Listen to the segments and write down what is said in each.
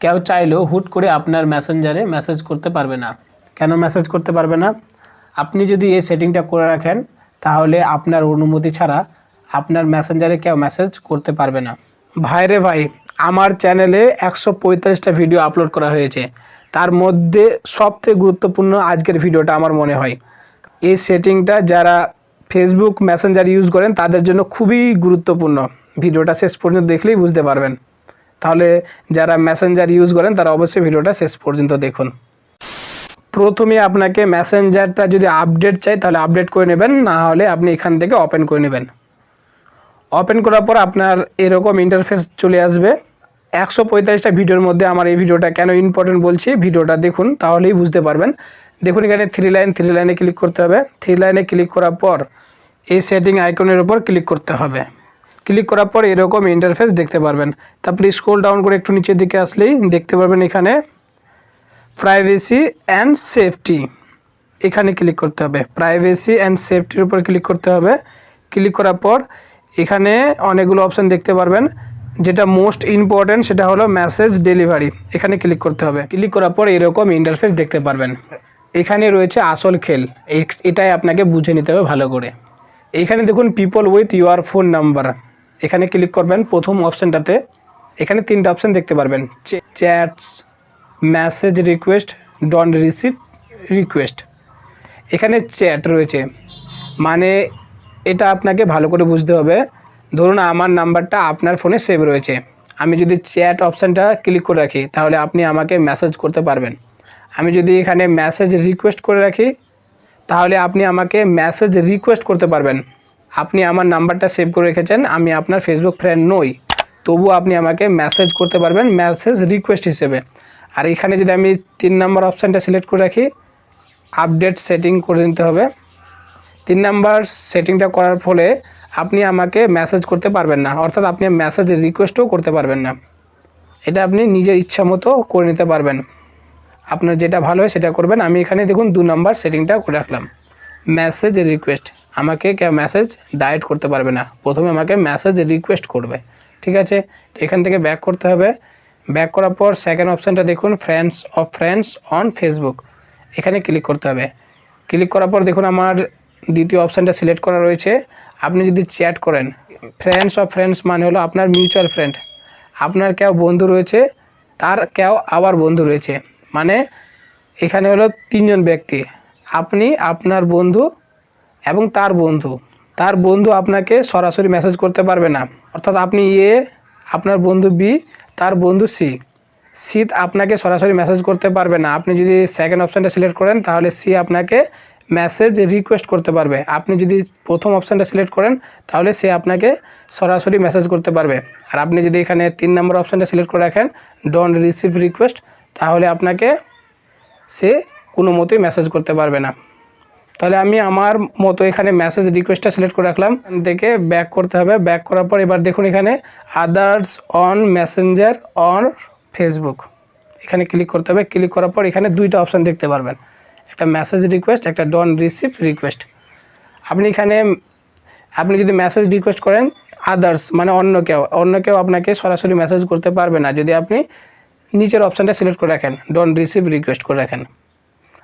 কেউ চাইলেও হুট করে আপনার মেসেঞ্জারে মেসেজ করতে পারবে না। কেন মেসেজ করতে পারবে না? আপনি যদি এই সেটিংটা করে রাখেন, তাহলে আপনার অনুমতি ছাড়া আপনার মেসেঞ্জারে কেউ মেসেজ করতে পারবে না। ভাইরে ভাই, আমার চ্যানেলে একশো পঁয়তাল্লিশটা ভিডিও আপলোড করা হয়েছে। তার মধ্যে সবথেকে গুরুত্বপূর্ণ আজকের ভিডিওটা আমার মনে হয়। এই সেটিংটা যারা ফেসবুক মেসেঞ্জার ইউজ করেন, তাদের জন্য খুবই গুরুত্বপূর্ণ। ভিডিওটা শেষ পর্যন্ত দেখলেই বুঝতে পারবেন। তাহলে যারা মেসেঞ্জার ইউজ করেন, তারা অবশ্যই ভিডিওটা শেষ পর্যন্ত দেখুন। প্রথমে আপনাকে মেসেঞ্জারটা যদি আপডেট চাই, তাহলে আপডেট করে নেবেন, না হলে আপনি এখান থেকে ওপেন করে নেবেন। ওপেন করার পর আপনার এরকম ইন্টারফেস চলে আসবে। একশো পঁয়তাল্লিশটা ভিডিওর মধ্যে আমার এই ভিডিওটা কেন ইম্পর্টেন্ট বলছি, ভিডিওটা দেখুন, তাহলেই বুঝতে পারবেন। দেখুন এখানে থ্রি লাইন থ্রি লাইনে ক্লিক করতে হবে। থ্রি লাইনে ক্লিক করার পর এই সেটিং আইকনের উপর ক্লিক করতে হবে। ক্লিক করার পর এরকম ইন্টারফেস দেখতে পারবেন। তারপরে স্ক্রল ডাউন করে একটু নিচের দিকে আসলেই দেখতে পারবেন এখানে প্রাইভেসি অ্যান্ড সেফটি এখানে ক্লিক করতে হবে। প্রাইভেসি অ্যান্ড সেফটির উপর ক্লিক করতে হবে। ক্লিক করার পর এখানে অনেকগুলো অপশান দেখতে পারবেন। যেটা মোস্ট ইম্পর্ট্যান্ট সেটা হলো মেসেজ ডেলিভারি এখানে ক্লিক করতে হবে। ক্লিক করার পর এরকম ইন্টারফেস দেখতে পারবেন। এখানে রয়েছে আসল খেল। এটাই আপনাকে বুঝে নিতে হবে ভালো করে। এখানে দেখুন people with your phone number এখানে ক্লিক করবেন প্রথম অপশানটাতে এখানে তিনটা অপশান দেখতে পারবেন। Chats message request don't receive request এখানে চ্যাট রয়েছে। মানে এটা আপনাকে ভালো করে বুঝতে হবে। ধরুন আমার নাম্বারটা আপনার ফোনে সেভ রয়েছে। আমি যদি চ্যাট অপশানটা ক্লিক করে রাখি, তাহলে আপনি আমাকে মেসেজ করতে পারবেন। আমি যদি এখানে মেসেজ রিকোয়েস্ট করে রাখি, তাহলে আপনি আমাকে মেসেজ রিকোয়েস্ট করতে পারবেন। আপনি আমার নাম্বারটা সেভ করে রেখেছেন, আমি আপনার ফেসবুক ফ্রেন্ড নই। তবু আপনি আমাকে মেসেজ করতে পারবেন মেসেজ রিকোয়েস্ট হিসেবে। আর এখানে যদি আমি তিন নম্বর অপশানটা সিলেক্ট করে রাখি আপডেট সেটিং করে নিতে হবে। তিন নাম্বার সেটিংটা করার ফলে আপনি আমাকে মেসেজ করতে পারবেন না, অর্থাৎ আপনি মেসেজ রিকোয়েস্টও করতে পারবেন না। এটা আপনি নিজের ইচ্ছা মতো করে নিতে পারবেন। আপনার যেটা ভালো হয় সেটা করবেন। আমি এখানে দেখুন দু নাম্বার সেটিংটা করে রাখলাম। মেসেজ রিকোয়েস্ট আমাকে কেউ মেসেজ ডায়েট করতে পারবে না। প্রথমে আমাকে মেসেজ রিকোয়েস্ট করবে। ঠিক আছে? তো এখান থেকে ব্যাক করতে হবে। ব্যাক করার পর সেকেন্ড অপশানটা দেখুন friends of friends on Facebook এখানে ক্লিক করতে হবে। ক্লিক করার পর দেখুন, আমার দ্বিতীয় অপশানটা সিলেক্ট করা রয়েছে। আপনি যদি চ্যাট করেন ফ্রেন্ডস অফ ফ্রেন্ডস মানে হলো আপনার মিউচুয়াল ফ্রেন্ড আপনার কেউ বন্ধু রয়েছে, তার কেউ আবার বন্ধু রয়েছে। মানে এখানে হলো তিনজন ব্যক্তি। আপনি আপনার বন্ধু এবং তার বন্ধু। তার বন্ধু আপনাকে সরাসরি মেসেজ করতে পারবে না। অর্থাৎ আপনি এ, আপনার বন্ধু বি, তার বন্ধু সি। সি আপনাকে সরাসরি মেসেজ করতে পারবে না। আপনি যদি সেকেন্ড অপশানটা সিলেক্ট করেন, তাহলে সি আপনাকে মেসেজ রিকোয়েস্ট করতে পারবে। আপনি যদি প্রথম অপশানটা সিলেক্ট করেন, তাহলে সে আপনাকে সরাসরি মেসেজ করতে পারবে। আর আপনি যদি এখানে তিন নম্বর অপশানটা সিলেক্ট করে রাখেন ডোন্ট রিসিভ রিকোয়েস্ট তাহলে আপনাকে সে কোনো মতোই মেসেজ করতে পারবে না। তাহলে আমি আমার মতো এখানে মেসেজ রিকোয়েস্টটা সিলেক্ট করে রাখলাম। থেকে ব্যাক করতে হবে। ব্যাক করার পর এবার দেখুন এখানে others on Messenger on Facebook এখানে ক্লিক করতে হবে। ক্লিক করার পর এখানে দুইটা অপশান দেখতে পারবেন। একটা মেসেজ রিকোয়েস্ট একটা ডন রিসিভ রিকোয়েস্ট আপনি এখানে, আপনি যদি মেসেজ রিকোয়েস্ট করেন আদার্স মানে অন্য কেউ অন্য কেউ আপনাকে সরাসরি মেসেজ করতে পারবে না। যদি আপনি নিচের অপশানটা সিলেক্ট করে রাখেন ডন রিসিভ রিকোয়েস্ট করে রাখেন।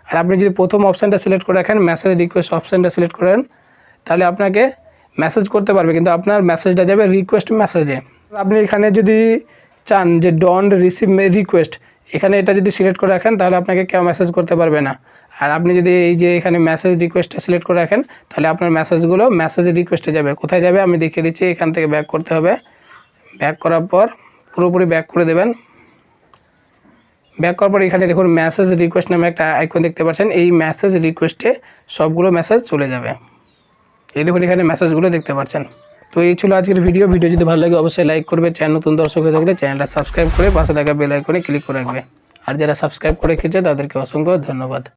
আর আপনি যদি প্রথম অপশানটা সিলেক্ট করে রাখেন মেসেজ রিকোয়েস্ট অপশানটা সিলেক্ট করেন তাহলে আপনাকে মেসেজ করতে পারবে। কিন্তু আপনার মেসেজটা যাবে রিকোয়েস্ট মেসেজে আপনি এখানে যদি চান যে ডন্ট রিসিভ রিকোয়েস্ট এখানে এটা যদি সিলেক্ট করে রাখেন, তাহলে আপনাকে কেউ মেসেজ করতে পারবে না। আর আপনি যদি এই যে এখানে মেসেজ রিকোয়েস্টটা সিলেক্ট করে রাখেন, তাহলে আপনার মেসেজগুলো মেসেজ রিকোয়েস্টে যাবে। কোথায় যাবে? আমি দেখিয়ে দিচ্ছি, এখান থেকে ব্যাক করতে হবে। ব্যাক করার পর পুরোপুরি ব্যাক করে দেবেন। ব্যাক করার পর এখানে দেখুন মেসেজ রিকোয়েস্ট নামে একটা আইকন দেখতে পাচ্ছেন। এই মেসেজ রিকোয়েস্টে সবগুলো মেসেজ চলে যাবে। এই দেখুন এখানে মেসেজগুলো দেখতে পাচ্ছেন। তো এই ছিল আজকের ভিডিও ভিডিও যদি ভালো লাগে অবশ্যই লাইক করবে। চ্যানেল নতুন দর্শক হয়ে থাকলে চ্যানেলটা সাবস্ক্রাইব করে পাশে থাকা বেল আইকনে ক্লিক করে রাখবে। আর যারা সাবস্ক্রাইব করে রেখেছে তাদেরকে অসংখ্য ধন্যবাদ।